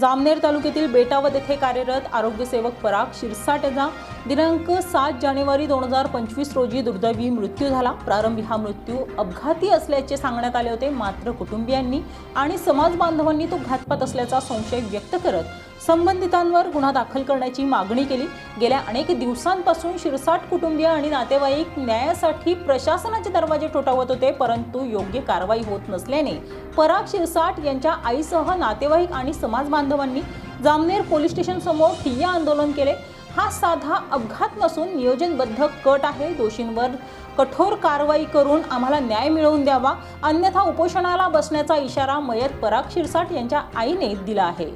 जामनेर तालुक्यातील बेटावद येथे कार्यरत आरोग्यसेवक पराग शिरसाट यांचा दिनांक सात जानेवारी दोन हजार पंचवीस रोजी दुर्दैवी मृत्यू झाला. प्रारंभी हा मृत्यू अपघाती असल्याचे सांगण्यात आले होते. मात्र कुटुंबियांनी आणि समाज बांधवांनी तो घातपात असल्याचा संशय व्यक्त करत संबंधितांवर गुन्हा दाखल करण्याची मागणी केली. गेल्या अनेक दिवसांपासून शिरसाट कुटुंबीय आणि नातेवाईक न्यायासाठी प्रशासनाचे दरवाजे ठोठावत होते परंतु योग्य कारवाई होत नसल्याने पराग शिरसाट यांच्या आईसह नातेवाईक आणि समाज बांधवांनी जामनेर पोलीस स्टेशन समोर ठिय्या आंदोलन केले. हा साधा अपघात नसून नियोजनबद्ध कट आहे. दोषींवर कठोर कारवाई करून आम्हाला न्याय मिळवून द्यावा अन्यथा उपोषणाला बसण्याचा इशारा मयत पराग शिरसाट यांच्या आईने दिला आहे.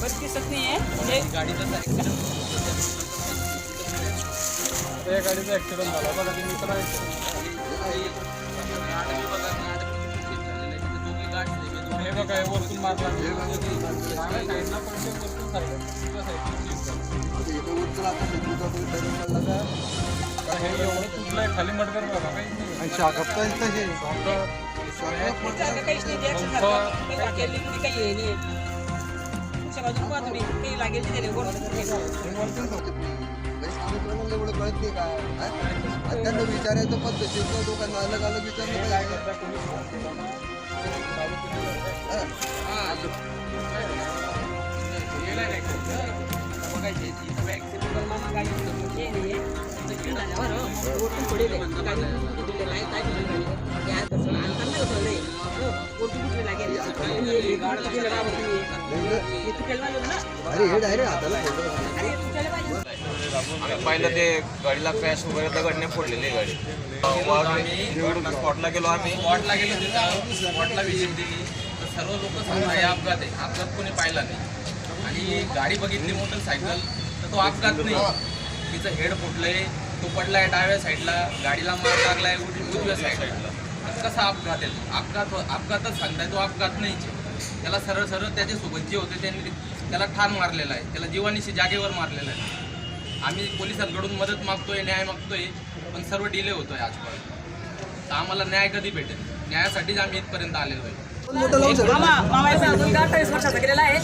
बस की त्या गाडीचा झाला बघा ते मित्र हे. बघा हे वरतून मारला साईडला वरतून हे एवढं तुटलंय खाली मडकर बघा काही नाही काहीच नाही काही वाकेल कुणी काही हे नाही तुमच्या बाजूला पहा तुम्ही काही लागेल नाही त्यांना विचारायचं पद्धतीचं दोघांना अलग अलग विचारलं काय आम्ही पाहिलं ते गाडीला क्रॅश वगैरे दगडने फोडलेली आहे गाडी. स्पॉटला गेलो आम्ही स्पॉटला गेलो तिथं स्पॉटला विजिट दिली. तर सर्व लोक सांगतात हे अपघात आहे. अपघात कोणी पाहिला नाही. आणि गाडी बघितली मोटरसायकल तर तो अपघात नाही. तिचं हेड फुटलंय. तो पडलाय डाव्या साईडला गाडीला मार लागलाय उज- उजव्या साईडला. कसा अपघात आहे? तो? अपघात अपघातच सांगताय तो अपघात नाहीच आहे. त्याला सरळ सरळ त्याच्यासोबत जे होते त्यांनी त्याला ठाण मारलेला आहे. त्याला जीवानीशी जागेवर मारलेला आहे. आम्ही पोलिसांकडून मदत मागतोय न्याय मागतोय पण सर्व डिले होतोय आजपर्यंत. तर आम्हाला न्याय कधी भेटेल? न्यायासाठीच आम्ही इथपर्यंत आलेलो आहे. अठ्ठावीस वर्षाचा गेलेला आहे.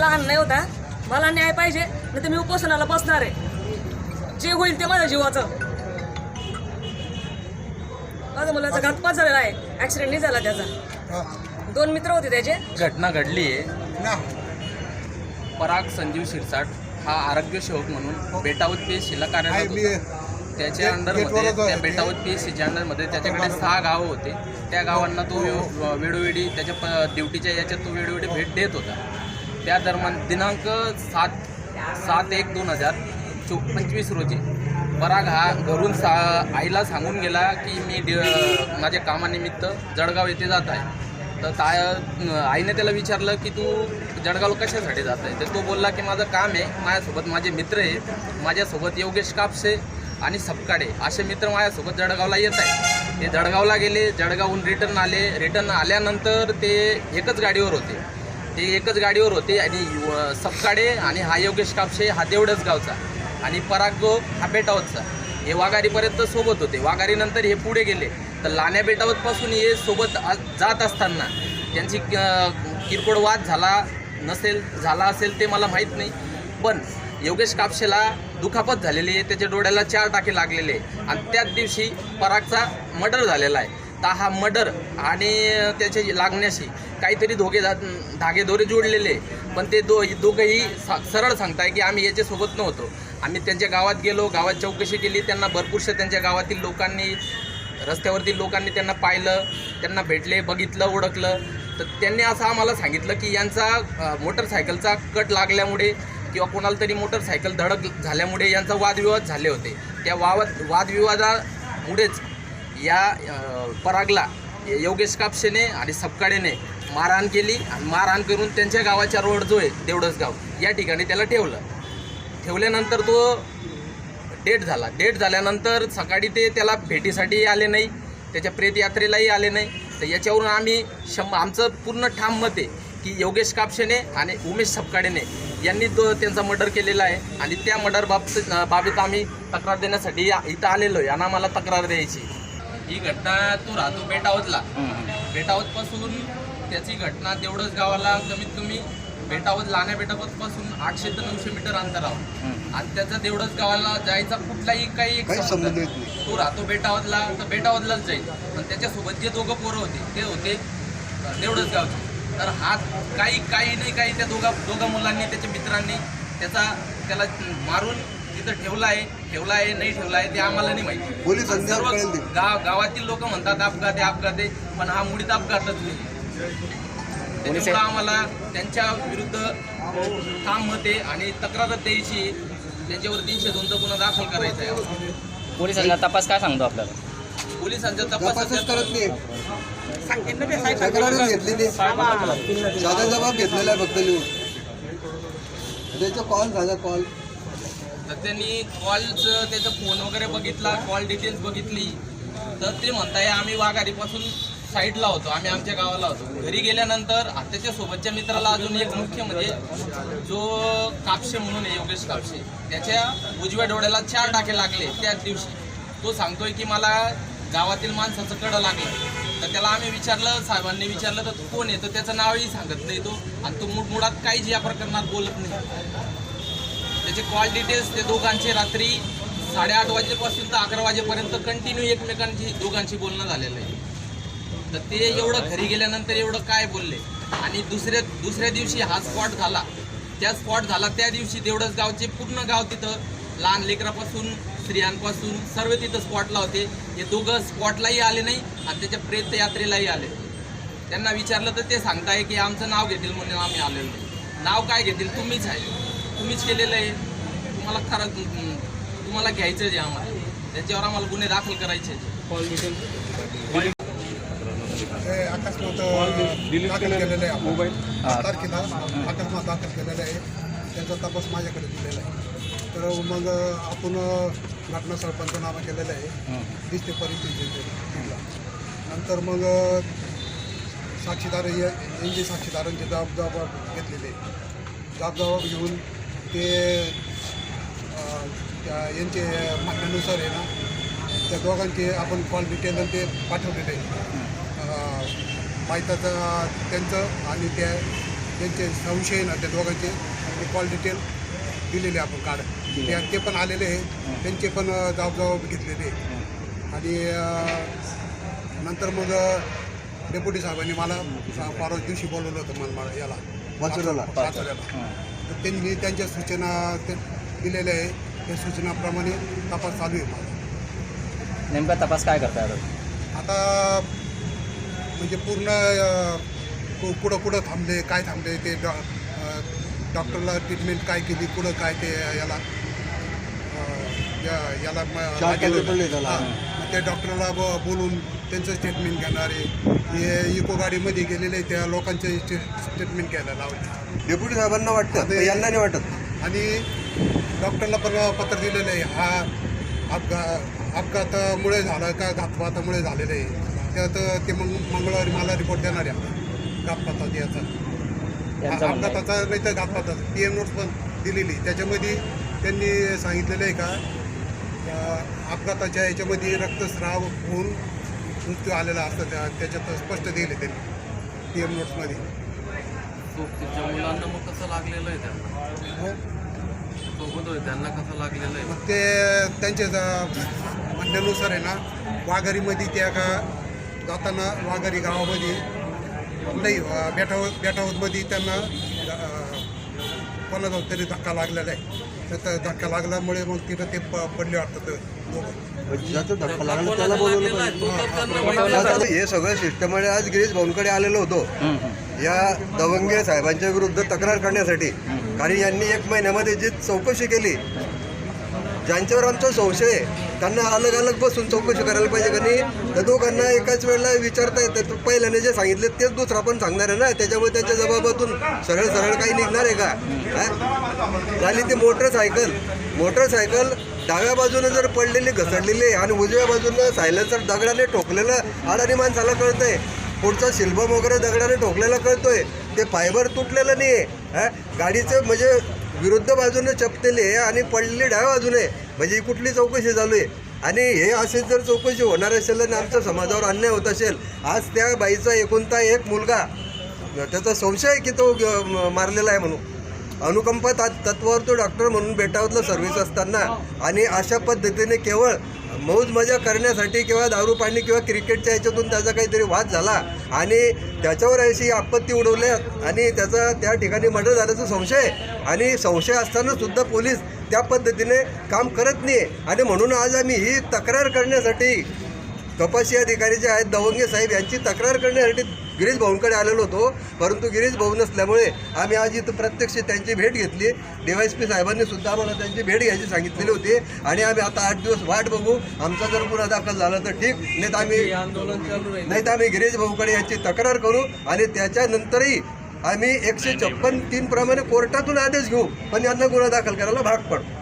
लहान नाही होता. मला न्याय पाहिजे नाही तर मी उपोषणाला बसणार आहे. जे होईल ते माझ्या जीवाचं. माझ्या मुलाचा घातपात झालेला आहे. ऍक्सिडेंट नाही झाला त्याचा. दोन मित्र होते त्याचे. घटना घडली आहे. पराग संजीव शिरसाट हा आरोग्य सेवक म्हणून बेटावत पी एस सीला कार्यरत होता. त्याच्या अंडरमध्ये त्या बेटावत पी एस सीच्या अंडरमध्ये त्याच्याकडे सहा गावं होते. त्या गावांना तो वेळो- वेळोवेळी त्याच्या प ड्युटीच्या याच्यात तो वेळोवेळी भेट देत होता. त्या दरम्यान दिनांक सात सात एक दोन हजार चो पंचवीस रोजी. पराग हा घरून सा आईला सांगून गेला की मी ड- माझ्या कामानिमित्त जळगाव येथे जात आहे. तर ता आईने त्याला विचारलं की तू जळगाव कशासाठी जात आहे? तर तो बोलला की माझं काम आहे माझ्यासोबत माझे मित्र आहे माझ्यासोबत योगेश कापसे आणि सपकाडे असे मित्र माझ्यासोबत जळगावला येत आहे ते जळगावला गेले जळगावहून रिटर्न आले. रिटर्न आल्यानंतर ते एकच गाडीवर होते. ते एकच गाडीवर होते आणि सपकाडे आणि हा योगेश कापसे हा तेवढंच गावचा. आणि पराग जो हा बेटावतचा. हे वाघारीपर्यंत सोबत होते. वाघारीनंतर हे पुढे गेले. तर लाण्या बेटावतपासून हे सोबत जात असताना त्यांची किरकोळ वाद झाला नसेल झाला असेल ते मला माहीत नाही. पण योगेश कापशेला दुखापत झालेली आहे. त्याच्या डोळ्याला चार टाके लागलेले आहे. आणि त्याच दिवशी परागचा मर्डर झालेला आहे. तर हा मर्डर आणि त्याचे लागण्याशी काहीतरी धोके धा धागेदोरे जोडलेले पण ते दो दोघंही सा सरळ सांगताय की आम्ही याच्यासोबत नव्हतो. आम्ही त्यांच्या गावात गेलो गावात चौकशी केली त्यांना भरपूरशा त्यांच्या गावातील लोकांनी रस्त्यावरती लोकांनी त्यांना पाहिलं त्यांना भेटले बघितलं ओळखलं. तर त्यांनी असं आम्हाला सांगितलं की यांचा मोटरसायकलचा कट लागल्यामुळे किंवा कोणाला तरी मोटरसायकल धडक झाल्यामुळे यांचा वादविवाद झाले होते. त्या वावत वादविवादामुळेच या परागला योगेश कापसेने आणि सपकाळेने मारहाण केली आणि मारहाण करून त्यांच्या गावाच्या रोड जो आहे देवडस गाव या ठिकाणी त्याला ठेवलं. ठेवल्यानंतर तो डेट झाला. डेट झाल्यानंतर सकाळी ते त्याला भेटीसाठी आले नाही. त्याच्या प्रेत यात्रेलाही आले नाही. तर याच्यावरून आम्ही शंभ आमचं पूर्ण ठाम मत आहे की योगेश कापशेने आणि उमेश सपकाडेने यांनी तो त्यांचा मर्डर केलेला आहे. आणि त्या मर्डर बाबत बाबतीत आम्ही तक्रार देण्यासाठी इथं आलेलो आहे. आणि आम्हाला तक्रार द्यायची ही घटना तो राहतो बेटावतला. बेटावतपासून त्याची घटना तेवढंच गावाला कमीत कमी बेटावत लाण्या बेटावतपासून आठशे ते नऊशे मीटर अंतरावर आणि त्याचा तेवढंच गावाला जायचा कुठलाही काही एक काही संबंध. तो राहतो बेटावतला तर बेटावतलाच जाईल. पण त्याच्यासोबत जे दोघं पोरं होते ते होते तेवढंच गावचे. तर हा काही काही नाही काही त्या दोघा दोघा मुलांनी त्याच्या मित्रांनी त्याचा त्याला मारून तिथं ठेवला आहे ठेवला आहे नाही ठेवला आहे ते आम्हाला नाही माहिती. सर्व. गाव गावातील लोक म्हणतात अपघात आहे अपघात आहे पण हा मुळीत अपघातच नाही. त्याच्यामुळं आम्हाला त्यांच्या विरुद्ध ठाम मत आणि तक्रार द्यायची. त्यांच्यावर तीनशे दोनचा गुन्हा दाखल करायचा आहे. पोलिसांचा तपास काय सांगतो आपल्याला? पोलिसांच्या तपासच तपासात करत नाही. तक्रारच घेतली साधा जबाब घेतलेला आहे फक्त लिहून. त्याचा कॉल झाला कॉल तर त्यांनी कॉलचं त्याचा फोन वगैरे बघितला कॉल डिटेल्स बघितली. तर ते म्हणताय आम्ही वाघारीपासून साईडला होतो. आम्ही आमच्या गावाला होतो. घरी गेल्यानंतर आत्याच्या सोबतच्या मित्राला अजून एक मुख्य म्हणजे जो कापशे म्हणून आहे योगेश कापशे त्याच्या उजव्या डोळ्याला चार टाके लागले त्याच दिवशी. तो सांगतोय की मला गावातील माणसाचं कडं लागलं. तर त्याला आम्ही विचारलं साहेबांनी विचारलं तर कोण आहे? तर त्याचं नावही सांगत नाही तो. आणि तो मुठमुडात काहीच या प्रकरणात बोलत नाही. त्याचे कॉल डिटेल्स ते दोघांचे रात्री साडेआठ वाजेपासून तर अकरा वाजेपर्यंत कंटिन्यू एकमेकांची दोघांशी बोलणं झालेलं आहे. तर ते एवढं घरी गेल्यानंतर एवढं काय बोलले? आणि दुसऱ्या दुसऱ्या दिवशी हा स्पॉट झाला. त्या स्पॉट झाला त्या दिवशी तेवढंच गावचे पूर्ण गाव तिथं लहान लेकरापासून स्त्रियांपासून सर्व तिथं स्पॉटला होते. हे दोघं स्पॉटलाही आले नाही आणि त्याच्या प्रेत यात्रेलाही आले. त्यांना विचारलं तर ते सांगताय की आमचं नाव घेतील म्हणून आम्ही आलेलो नाही. नाव काय घेतील? तुम्हीच आहे. तुम्हीच केलेलं आहे. तुम्हाला खरं तुम्हाला घ्यायचं आहे आम्हाला. त्याच्यावर आम्हाला गुन्हे दाखल करायचे आहेत. हे अकस्मात दाखल केलेलं आहे पाच तारखेला अकस्मात दाखल केलेलं आहे. त्यांचा तपास माझ्याकडे दिलेला आहे. तर मग आपण घटनास्थळ पंचनामा केलेला आहे. दिसते परिस्थिती नंतर मग साक्षीदार यांचे साक्षीदारांचे जबाब जबाब घेतलेले जबाब जबाब घेऊन ते यांचे म्हणण्यानुसार आहे ना त्या दोघांचे आपण कॉल डिटेल ते पाठवलेले आहे. माहिताचं त्यांचं आणि त्या त्यांचे संशय ना त्या दोघांचे. ते कॉल डिटेल दिलेले आपण कार्ड ते ते पण आलेले आहे त्यांचे पण जबाब जबाब घेतलेले. आणि नंतर मग डेप्युटी साहेबांनी मला परवा दिवशी बोलवलं होतं मला मला याला. वाचोऱ्याला. तर त्यांनी त्यांच्या सूचना ते दिलेल्या आहे त्या सूचनाप्रमाणे तपास चालू आहे माझा. नेमका तपास काय करताय आता? आता म्हणजे पूर्ण कुठं कुठं थांबले काय थांबले ते डॉ डॉक्टरला ट्रीटमेंट काय केली कुठं काय ते याला या- याला त्या डॉक्टरला ब- बोलून त्यांचं स्टेटमेंट घेणार हे इको गाडीमध्ये गेलेले त्या लोकांचे स्टेटमेंट घ्यायला लावले. डेप्युटी साहेबांना वाटतं? यांना नाही वाटत? आणि डॉक्टरला पण पत्र दिलेलं आहे. हा अपघा अपघातामुळे झाला का घातपातामुळे झालेलं आहे. त्यात ते मग मंगळवारी मला रिपोर्ट देणार आहे घातपाताचा याचा. अपघाताचा नाही तर घातपाताचा पी एम नोट्स पण दिलेली. त्याच्यामध्ये त्यांनी सांगितलेलं आहे का अपघाताच्या याच्यामध्ये रक्तस्राव होऊन मृत्यू आलेला असतं त्या त्याच्यात स्पष्ट दिले त्यांनी. पी एम नोट्समध्ये तिच्या मुलांना मग कसं लागलेलं आहे त्यांना? हो. कसं लागलेलं आहे? मग ते त्यांच्या म्हणण्यानुसार आहे ना वाघारीमध्ये त्या का जाताना वाघारी गावामध्ये नाही अ, बेटावत बेटावतमध्ये त्यांना कोणाचा तरी धक्का लागलेला आहे. तर धक्का लागल्यामुळे मग तिथं ते प पडले वाटतं हे सगळं सिस्टममध्ये आज गिरीश भाऊंकडे आलेलो होतो. या दवंगे साहेबांच्या विरुद्ध तक्रार करण्यासाठी. कारण यांनी एक महिन्यामध्ये जी चौकशी केली ज्यांच्यावर आमचा संशय आहे त्यांना अलग अलग बसून चौकशी करायला पाहिजे का नाही? त्या दोघांना एकाच वेळेला विचारता येतं. तर पहिल्याने जे सांगितले तेच दुसरा पण सांगणार आहे ना? त्याच्यामुळे त्याच्या जबाबातून सरळ सरळ काही निघणार आहे का? झाली ती मोटरसायकल. मोटरसायकल डाव्या बाजूने जर पडलेली घसरलेली आहे आणि उजव्या बाजूनं सायलेन्सर दगडाने ठोकलेलं अडाणी माणसाला कळतंय. पुढचा शिल्बम वगैरे दगडाने ठोकलेला कळतोय. ते फायबर तुटलेलं नाही आहे गाडीचं म्हणजे विरुद्ध बाजूने चपतेले आणि पडलेली डाव्या बाजूने म्हणजे ही कुठली चौकशी चालू आहे? आणि हे असे जर चौकशी होणार असेल आणि आमच्या समाजावर अन्याय होत असेल आज त्या बाईचा एकोणता एक मुलगा त्याचा संशय आहे की तो मारलेला आहे म्हणून. अनुकंपा तात तत्वावर तो डॉक्टर म्हणून बेटावतला सर्व्हिस असताना आणि अशा पद्धतीने केवळ मौज मजा करण्यासाठी किंवा दारू पाणी किंवा क्रिकेटच्या ह्याच्यातून त्याचा काहीतरी वाद झाला आणि त्याच्यावर अशी आपत्ती उडवल्या आणि त्याचा त्या ठिकाणी मर्डर झाल्याचा संशय आहे. आणि संशय असताना सुद्धा पोलीस त्या पद्धतीने काम करत नाही आणि म्हणून आज आम्ही ही तक्रार करण्यासाठी कपाशी अधिकारी जे आहेत दवंगे साहेब यांची तक्रार करण्यासाठी गिरीश भाऊंकडे आलेलो होतो. परंतु गिरीश भाऊ नसल्यामुळे आम्ही आज इथं प्रत्यक्ष त्यांची भेट घेतली. डीवायसपी साहेबांनी सुद्धा आम्हाला त्यांची भेट घ्यायची सांगितलेली होती. आणि आम्ही आता आठ दिवस वाट बघू. आमचा जर गुन्हा दाखल झाला तर ठीक. नाही तर आम्ही आंदोलन चालू नाही तर आम्ही गिरीश भाऊकडे याची तक्रार करू आणि त्याच्यानंतरही आम्ही एकशे छप्पन तीन प्रमाणे कोर्टातून आदेश घेऊ. पण यांना गुन्हा दाखल करायला भाग पडू.